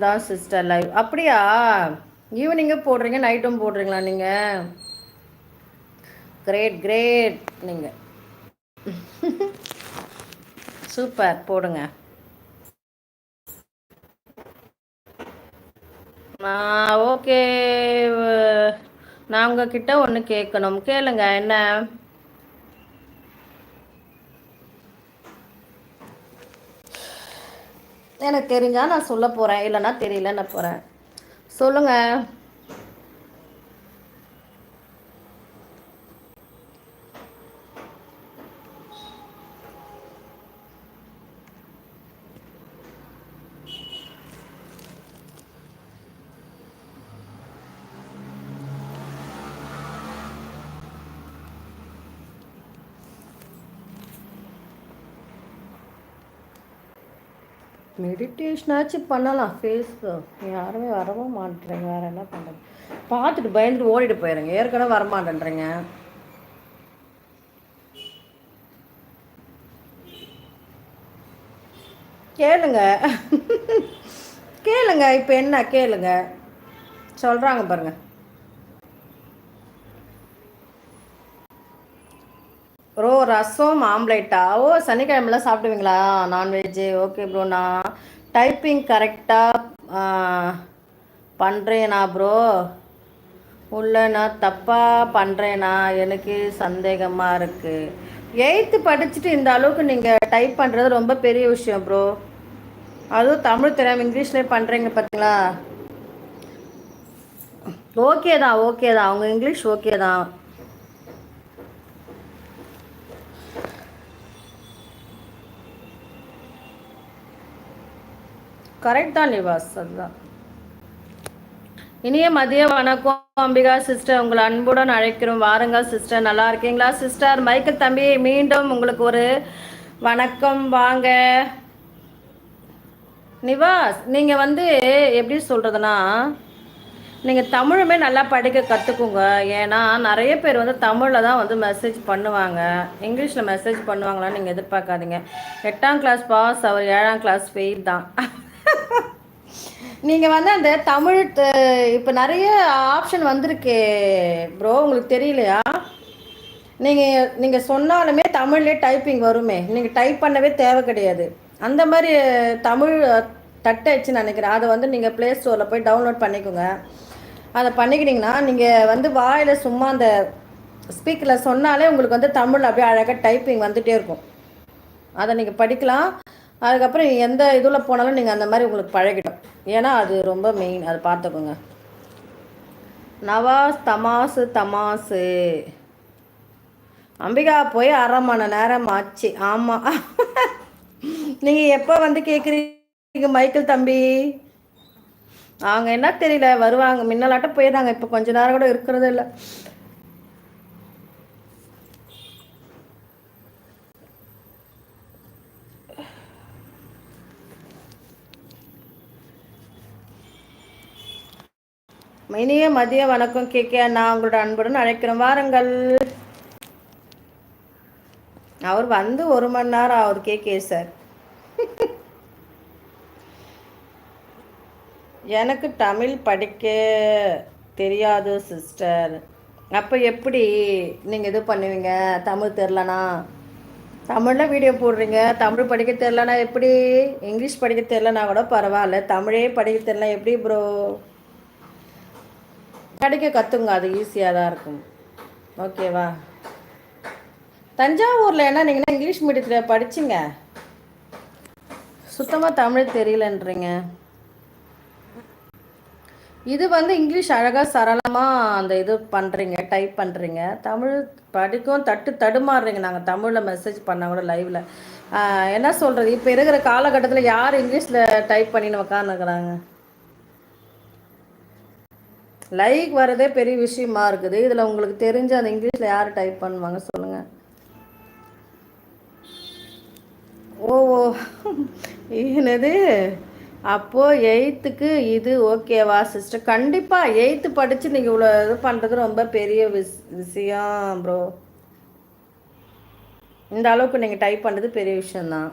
Time தான் sister live அப்படியா? ஈவினிங்கும் போடுறீங்க நைட்டும் போடுறீங்களா நீங்கள் கிரேட் கிரேட் நீங்கள் சூப்பர் போடுங்க. ஓகே நான் உங்ககிட்ட ஒன்று கேட்கணும். கேளுங்க என்ன? எனக்கு தெரிஞ்சால் நான் சொல்ல போகிறேன் இல்லைன்னா தெரியல நான் போகிறேன் சொல்லுங்கள் மெடிடேஷனாச்சும் பண்ணலாம். ஃபேஸ்க்கு யாருமே வரவும் மாட்டேறீங்க வேறு என்ன பண்ணுறது பார்த்துட்டு பயந்துட்டு ஓடிட்டு போயிடுங்க ஏற்கனவே வரமாட்டேன்றீங்க. கேளுங்க. கேளுங்க. இப்போ என்ன? கேளுங்க. சொல்கிறாங்க பாருங்கள் ப்ரோ ரசம் ஆம்லேட்டா ஓ சனிக்கிழமெல்லாம் சாப்பிடுவீங்களா? நான்வெஜ்ஜு ஓகே ப்ரோ நான் டைப்பிங் கரெக்டாக பண்ணுறேனா ப்ரோ உள்ளனா தப்பாக பண்ணுறேனா எனக்கு சந்தேகமாக இருக்குது எயித்து படிச்சுட்டு இந்த அளவுக்கு நீங்கள் டைப் பண்ணுறது ரொம்ப பெரிய விஷயம் ப்ரோ அதுவும் தமிழ் தெரியாமல் இங்கிலீஷ்லேயே பண்ணுறீங்க பார்த்தீங்களா ஓகே தான் ஓகே தான். அவங்க இங்கிலீஷ் ஓகே தான். கரெக்ட் தான் நிவாஸ் அதுதான். இனிய மதிய வணக்கம் அம்பிகா சிஸ்டர் உங்களை அன்புடன் அழைக்கிறோம். வாருங்க சிஸ்டர் நல்லா இருக்கீங்களா சிஸ்டர் மைக்கேல் தம்பி மீண்டும் உங்களுக்கு ஒரு வணக்கம். வாங்க. நிவாஸ் நீங்கள் வந்து எப்படி சொல்கிறதுனா நீங்கள் தமிழுமே நல்லா படிக்க கற்றுக்குங்க ஏன்னா நிறைய பேர் வந்து தமிழில் தான் வந்து மெசேஜ் பண்ணுவாங்க. இங்கிலீஷில் மெசேஜ் பண்ணுவாங்களான்னு நீங்கள் எதிர்பார்க்காதீங்க. எட்டாம் கிளாஸ் பாஸ் அவர் ஏழாம் கிளாஸ் ஃபெயில் தான். நீங்கள் வந்து அந்த தமிழ் இப்போ நிறைய ஆப்ஷன் வந்திருக்கு ப்ரோ உங்களுக்கு தெரியலையா? நீங்கள் நீங்கள் சொன்னாலுமே தமிழ்லேயே டைப்பிங் வருமே. நீங்கள் டைப் பண்ணவே தேவை கிடையாது. அந்த மாதிரி தமிழ் தட்டாயிடுச்சுன்னு நினைக்கிறேன். அதை வந்து நீங்கள் ப்ளே ஸ்டோரில் போய் டவுன்லோட் பண்ணிக்கோங்க. அதை பண்ணிக்கிட்டிங்கன்னா நீங்கள் வந்து வாயில் சும்மா அந்த ஸ்பீக்கரில் சொன்னாலே உங்களுக்கு வந்து தமிழ் அப்படியே அழகாக டைப்பிங் வந்துகிட்டே இருக்கும். அதை நீங்கள் படிக்கலாம். அதுக்கப்புறம் எந்த இதில் போனாலும் நீங்கள் அந்த மாதிரி உங்களுக்கு பழகிடும். ஏன்னா அது ரொம்ப மெயின் அதை பார்த்துக்கோங்க. நவாஸ் தமாசு தமாசு. அம்பிகா போய் அரை மணி நேரம் ஆச்சு. ஆமாம் நீங்கள் எப்போ வந்து கேட்குறீங்க மைக்கேல் தம்பி? அவங்க என்ன தெரியல வருவாங்க. முன்னலாட்டம் போயிடுறாங்க இப்போ கொஞ்ச நேரம் கூட இருக்கிறது இல்லை. இனிய மதிய வணக்கம் கேட்க நான் உங்களோட அன்புடன் அழைக்கிறேன் வாருங்கள். அவர் வந்து ஒரு மணி நேரம் ஆகுது கே சார். எனக்கு தமிழ் படிக்க தெரியாது சிஸ்டர். அப்போ எப்படி நீங்கள் இது பண்ணுவீங்க? தமிழ் தெரிலனா? தமிழில் வீடியோ போடுறீங்க. தமிழ் படிக்க தெரிலனா எப்படி? இங்கிலீஷ் படிக்க தெரிலனா கூட பரவாயில்ல. தமிழே படிக்க தெரில எப்படி ப்ரோ கிடைக்க கற்றுங்க அது ஈஸியாக தான் இருக்கும். ஓகேவா தஞ்சாவூரில் என்ன நீங்கள் இங்கிலீஷ் மீடியத்தில் படிச்சிங்க? சுத்தமாக தமிழ் தெரியலன்றீங்க. இது வந்து இங்கிலீஷ் அழகாக சரளமாக அந்த இது பண்ணுறீங்க டைப் பண்ணுறீங்க தமிழ் படிக்கும் தட்டு தடுமாறுறீங்க. நாங்கள் தமிழில் மெசேஜ் பண்ணால் கூட லைவில் என்ன சொல்கிறது இப்போ இருக்கிற காலகட்டத்தில் யார் இங்கிலீஷில் டைப் பண்ணின்னு உக்காந்துக்கிறாங்க லைக் வரதே பெரிய விஷயமா இருக்குது. இதில் உங்களுக்கு தெரிஞ்ச அந்த இங்கிலீஷில் யார் டைப் பண்ணுவாங்க சொல்லுங்கள் ஓ ஓ. என்னது? அப்போது எயித்துக்கு இது ஓகேவா சிஸ்டர் கண்டிப்பாக எயித்து படித்து நீங்கள் இவ்வளோ இது பண்ணுறது ரொம்ப பெரிய விஷ் விஷயம் ப்ரோ இந்த அளவுக்கு நீங்கள் டைப் பண்ணுறது பெரிய விஷயந்தான்